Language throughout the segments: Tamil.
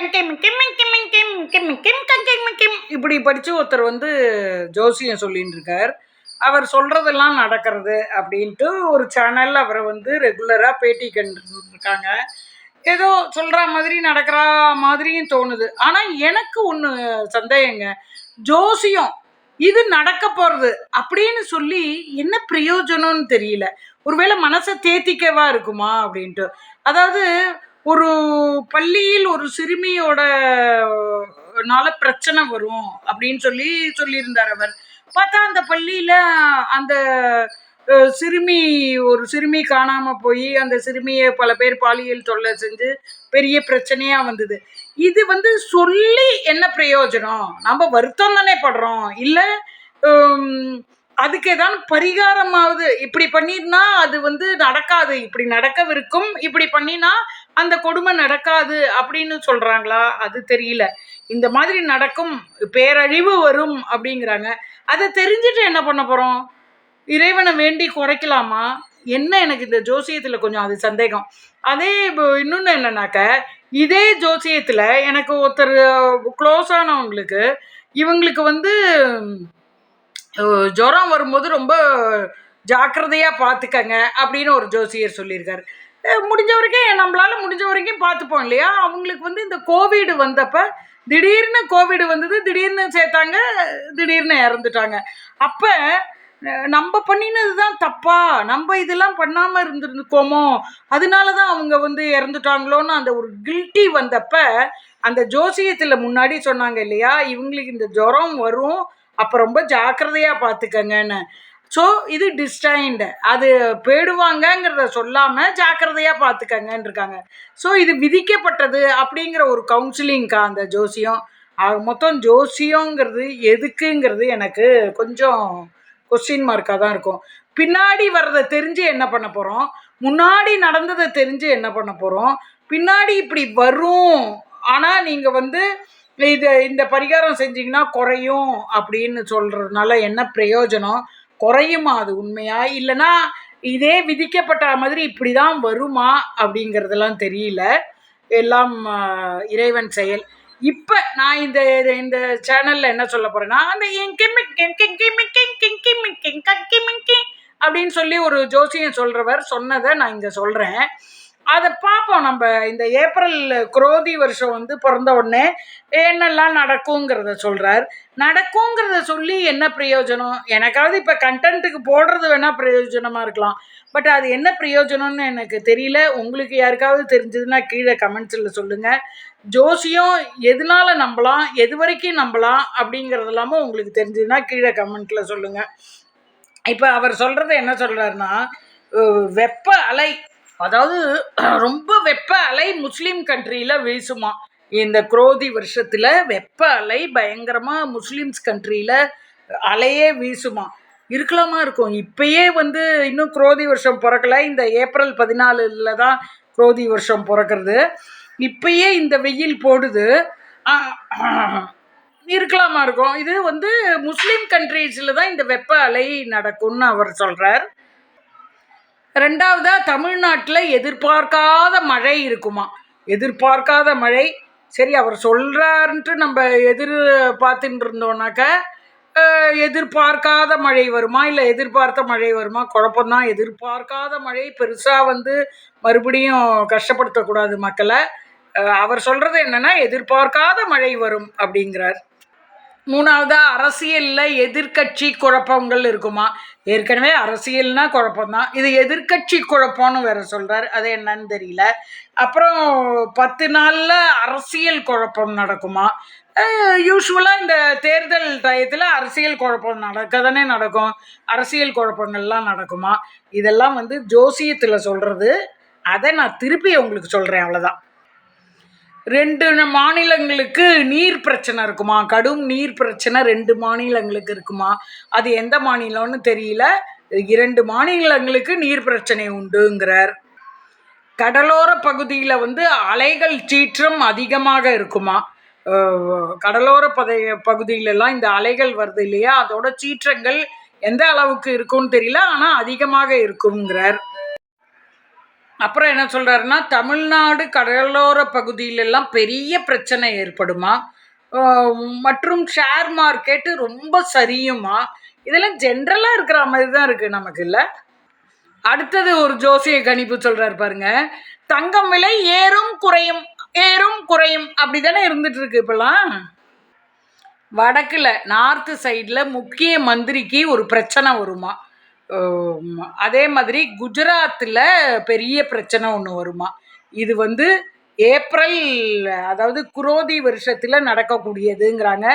கங்கிம் கிம் கிம் கிம் கிம் கிம் கங்கிம் கிம் இப்படி படித்து ஒருத்தர் வந்து ஜோசியம் சொல்லின்னு இருக்கார். அவர் சொல்கிறதெல்லாம் நடக்கிறது அப்படின்ட்டு ஒரு சேனல் அவரை வந்து ரெகுலராக பேட்டி கண்டுருக்காங்க. ஏதோ சொல்கிற மாதிரி நடக்கிற மாதிரியும் தோணுது. ஆனால் எனக்கு ஒன்று சந்தேகங்க. ஜோசியம் இது நடக்க போகிறது அப்படின்னு சொல்லி என்ன பிரயோஜனம்னு தெரியல. ஒருவேளை மனசை தேத்திக்கவா இருக்குமா அப்படின்ட்டு. அதாவது ஒரு பள்ளியில் ஒரு சிறுமியோட நால பிரச்சனை வரும் அப்படின்னு சொல்லி சொல்லியிருந்தார் அவர். பார்த்தா அந்த பள்ளியில் அந்த சிறுமி ஒரு சிறுமி காணாம போய் அந்த சிறுமியை பல பேர் பாலியல் தொல்லை செஞ்சு பெரிய பிரச்சனையா வந்தது. இது வந்து சொல்லி என்ன பிரயோஜனம்? நம்ம வருத்தம் தானே படுறோம். இல்லை அதுக்கு ஏதாவது பரிகாரமாவது இப்படி பண்ணினா அது வந்து நடக்காது இப்படி நடக்கவிருக்கும் இப்படி பண்ணினா அந்த கொடுமை நடக்காது அப்படின்னு சொல்கிறாங்களா அது தெரியல. இந்த மாதிரி நடக்கும் பேரழிவு வரும் அப்படிங்கிறாங்க. அதை தெரிஞ்சுட்டு என்ன பண்ண போகிறோம் இறைவனை வேண்டி குறைக்கலாமா? என்ன எனக்கு இந்த ஜோசியத்தில் கொஞ்சம் அது சந்தேகம். அதே இப்போ இன்னொன்று என்னன்னாக்க இதே ஜோசியத்தில் எனக்கு ஒருத்தர் க்ளோஸ் ஆனவங்களுக்கு இவங்களுக்கு வந்து ஜுரம் வரும்போது ரொம்ப ஜாக்கிரதையாக பார்த்துக்கங்க அப்படின்னு ஒரு ஜோசியர் சொல்லியிருக்காரு. முடிஞ்ச வரைக்கும் நம்மளால முடிஞ்ச வரைக்கும் பார்த்துப்போம் இல்லையா? அவங்களுக்கு வந்து இந்த கோவிட் வந்தப்ப திடீர்னு கோவிட் வந்தது திடீர்னு சேர்த்தாங்க திடீர்னு இறந்துட்டாங்க. அப்போ நம்ம பண்ணினது தான் தப்பா? நம்ம இதெல்லாம் பண்ணாமல் இருந்திருக்கோமோ? அதனால தான் அவங்க வந்து இறந்துட்டாங்களோன்னு அந்த ஒரு கில்ட்டி வந்தப்ப அந்த ஜோசியத்தில் முன்னாடி சொன்னாங்க இல்லையா? இவங்களுக்கு இந்த ஜுரம் வரும் அப்போ ரொம்ப ஜாக்கிரதையாக பார்த்துக்கங்கன்னு. ஸோ இது டிஸ்டைன்டு அது போயிடுவாங்கங்கிறத சொல்லாமல் ஜாக்கிரதையாக பார்த்துக்கங்கன்னு இருக்காங்க ஸோ இது விதிக்கப்பட்டது அப்படிங்கிற ஒரு கவுன்சிலிங்க்கா அந்த ஜோசியம்? மொத்தம் ஜோசியங்கிறது எதுக்குங்கிறது எனக்கு கொஞ்சம் கொஸ்டின் மார்க்காக தான் இருக்கும். பின்னாடி வர்றதை தெரிஞ்சு என்ன பண்ண போகிறோம் முன்னாடி நடந்ததை தெரிஞ்சு என்ன பண்ண போகிறோம் பின்னாடி இப்படி வரும். ஆனால் நீங்கள் வந்து இது இந்த பரிகாரம் செஞ்சிங்கன்னா குறையும் அப்படின்னு சொல்கிறதுனால என்ன பிரயோஜனம்? குறையுமா அது உண்மையா? இல்லைன்னா இதே விதிக்கப்பட்ட மாதிரி இப்படி தான் வருமா அப்படிங்கிறதெல்லாம் தெரியல. எல்லாம் இறைவன் செயல். இப்போ நான் இந்த இந்த சேனலில் என்ன சொல்ல போகிறேன்னா அந்த அப்படின்னு சொல்லி ஒரு ஜோசியம் சொல்கிறவர் சொன்னதை நான் இங்கே சொல்கிறேன் அதை பார்ப்போம் நம்ம இந்த ஏப்ரல் குரோதி வருஷம் வந்து பிறந்த உடனே என்னெல்லாம் நடக்குங்கிறத சொல்கிறார் நடக்குங்கிறத சொல்லி என்ன பிரயோஜனம்? எனக்காவது இப்போ கண்டென்ட்டுக்கு போடுறது வேணால் பிரயோஜனமாக இருக்கலாம். பட் அது என்ன பிரயோஜனம்னு எனக்கு தெரியல. உங்களுக்கு யாருக்காவது தெரிஞ்சதுன்னா கீழே கமெண்ட்ஸில் சொல்லுங்கள் ஜோசியம் எதனால நம்பலாம்? எது வரைக்கும் நம்பலாம்? அப்படிங்கிறதெல்லாமும் உங்களுக்கு தெரிஞ்சதுன்னா கீழே கமெண்ட்டில் சொல்லுங்கள் இப்போ அவர் சொல்கிறது என்ன சொல்கிறாருன்னா வெப்ப அலை அதாவது ரொம்ப வெப்ப அலை முஸ்லீம் கண்ட்ரியில் வீசுமா. இந்த குரோதி வருஷத்தில் வெப்ப அலை பயங்கரமாக முஸ்லீம்ஸ் கண்ட்ரியில் அலையே வீசுமா. இருக்கலாமா இருக்கும். இப்பயே வந்து இன்னும் குரோதி வருஷம் பிறக்கல. இந்த ஏப்ரல் பதினாலில் தான் குரோதி வருஷம் பிறக்கிறது. இப்பயே இந்த வெயில் போடுது. இருக்கலாமா இருக்கும். இது வந்து முஸ்லீம் கண்ட்ரீஸில் தான் இந்த வெப்ப அலை நடக்கும்னு அவர் சொல்கிறார் ரெண்டாவதா தமிழ்நாட்டில் எதிர்பார்க்காத மழை இருக்குமா? எதிர்பார்க்காத மழை. சரி அவர் சொல்கிறாருன்ட்டு நம்ம எதிர் பார்த்துட்டு இருந்தோம்னாக்க எதிர்பார்க்காத மழை வருமா? இல்லை எதிர்பார்த்த மழை வருமா? குழப்பம்தான் எதிர்பார்க்காத மழை பெருசாக வந்து மறுபடியும் கஷ்டப்படுத்தக்கூடாது மக்களை. அவர் சொல்கிறது என்னன்னா எதிர்பார்க்காத மழை வரும் அப்படிங்கிறார். மூணாவதாக அரசியலில் எதிர்க்கட்சி குழப்பங்கள் இருக்குமா? ஏற்கனவே அரசியல்னா குழப்பம்தான். இது எதிர்க்கட்சி குழப்பம்னு வேற சொல்கிறார் அது என்னன்னு தெரியல. அப்புறம் பத்து நாளில் அரசியல் குழப்பம் நடக்குமா? யூஸ்வலாக இந்த தேர்தல் டயத்தில் அரசியல் குழப்பம் நடக்க தானே நடக்கும். அரசியல் குழப்பங்கள்லாம் நடக்குமா? இதெல்லாம் வந்து ஜோசியத்தில் சொல்கிறது அதை நான் திருப்பி உங்களுக்கு சொல்கிறேன் அவ்வளோதான் ரெண்டு மாநிலங்களுக்கு நீர் பிரச்சனை இருக்குமா? கடும் நீர் பிரச்சனை ரெண்டு மாநிலங்களுக்கு இருக்குமா? அது எந்த மாநிலம்னு தெரியல. இரண்டு மாநிலங்களுக்கு நீர் பிரச்சனை உண்டுங்கிறார். கடலோர பகுதியில் வந்து அலைகள் சீற்றம் அதிகமாக இருக்குமா? கடலோர பதை பகுதியிலலாம் இந்த அலைகள் வருது இல்லையா? அதோட சீற்றங்கள் எந்த அளவுக்கு இருக்கும்னு தெரியல. ஆனால் அதிகமாக இருக்குங்கிறார் அப்புறம் என்ன சொல்கிறாருன்னா தமிழ்நாடு கடலோர பகுதியிலெல்லாம் பெரிய பிரச்சனை ஏற்படுமா? மற்றும் ஷேர் மார்க்கெட்டு ரொம்ப சரியுமா? இதெல்லாம் ஜென்ரலாக இருக்கிற மாதிரி தான் இருக்குது நமக்கு இல்லை அடுத்தது ஒரு ஜோசிய கணிப்பு சொல்கிறாரு பாருங்க. தங்கம் விலை ஏறும் குறையும் ஏறும் குறையும். அப்படி தானே இருந்துட்டு இருக்கு இப்போல்லாம். வடக்கில் நார்த்து சைடில் முக்கிய மந்திரிக்கு ஒரு பிரச்சனை வருமா? அதே மாதிரி குஜராத்தில் பெரிய பிரச்சனை ஒன்று வருமா? இது வந்து ஏப்ரல் அதாவது குரோதி வருஷத்தில் நடக்கக்கூடியதுங்கிறாங்க.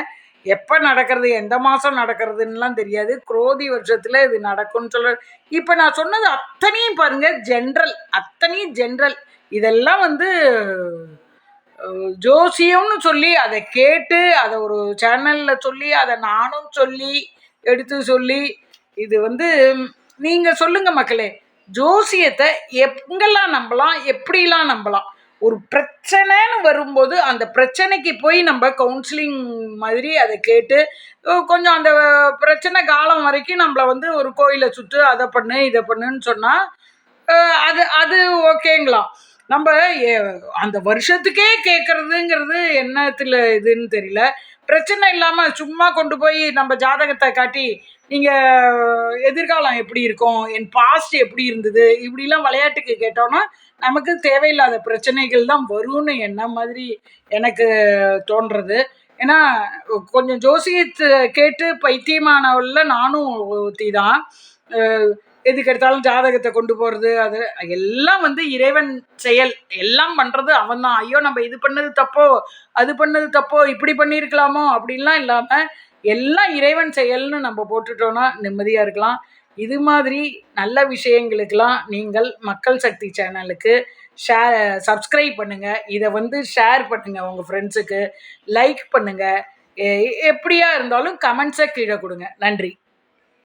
எப்போ நடக்கிறது எந்த மாதம் நடக்கிறதுன்னெலாம் தெரியாது. குரோதி வருஷத்தில் இது நடக்கும்னு சொல்ல இப்போ நான் சொன்னது அத்தனையும் பாருங்கள் ஜென்ரல் அத்தனையும் ஜென்ரல் இதெல்லாம் வந்து ஜோசியம்னு சொல்லி அதை கேட்டு அதை ஒரு சேனலில் சொல்லி அதை நானும் சொல்லி எடுத்து சொல்லி இது வந்து நீங்கள் சொல்லுங்க மக்களே ஜோசியத்தை எங்கெல்லாம் நம்பலாம் எப்படிலாம் நம்பலாம்? ஒரு பிரச்சனைன்னு வரும்போது அந்த பிரச்சனைக்கு போய் நம்ம கவுன்சிலிங் மாதிரி அதை கேட்டு கொஞ்சம் அந்த பிரச்சனை காலம் வரைக்கும் நம்மளை வந்து ஒரு கோயிலை சுற்று அதை பண்ணு இதை பண்ணுன்னு சொன்னால் அது அது ஓகேங்களாம். நம்ம அந்த வருஷத்துக்கே கேட்குறதுங்கிறது என்னத்தில் இதுன்னு தெரியல. பிரச்சனை இல்லாமல் சும்மா கொண்டு போய் நம்ம ஜாதகத்தை காட்டி நீங்கள் எதிர்காலம் எப்படி இருக்கும்? என் பாஸ்ட் எப்படி இருந்தது? இப்படிலாம் விளையாட்டுக்கு கேட்டோன்னா நமக்கு தேவையில்லாத பிரச்சனைகள் தான் வரும்னு என்ன மாதிரி எனக்கு தோன்றது. ஏன்னா கொஞ்சம் ஜோசியத்தை கேட்டு பைத்தியமானவளில் நானும் ஒருத்தி தான் எதுக்கு எடுத்தாலும் ஜாதகத்தை கொண்டு போகிறது அது எல்லாம் வந்து இறைவன் செயல். எல்லாம் பண்ணுறது அவன் தான் ஐயோ நம்ம இது பண்ணது தப்போ அது பண்ணது தப்போ இப்படி பண்ணியிருக்கலாமோ அப்படின்லாம் இல்லாமல் எல்லாம் இறைவன் செயல்னு நம்ம போட்டுட்டோன்னா நிம்மதியாக இருக்கலாம். இது மாதிரி நல்ல விஷயங்களுக்கெல்லாம் நீங்கள் மக்கள் சக்தி சேனலுக்கு ஷே சப்ஸ்கிரைப் பண்ணுங்கள் இதை வந்து ஷேர் பண்ணுங்கள் உங்கள் ஃப்ரெண்ட்ஸுக்கு லைக் பண்ணுங்கள் எப்படியா இருந்தாலும் கமெண்ட்ஸை கீழே கொடுங்க. நன்றி.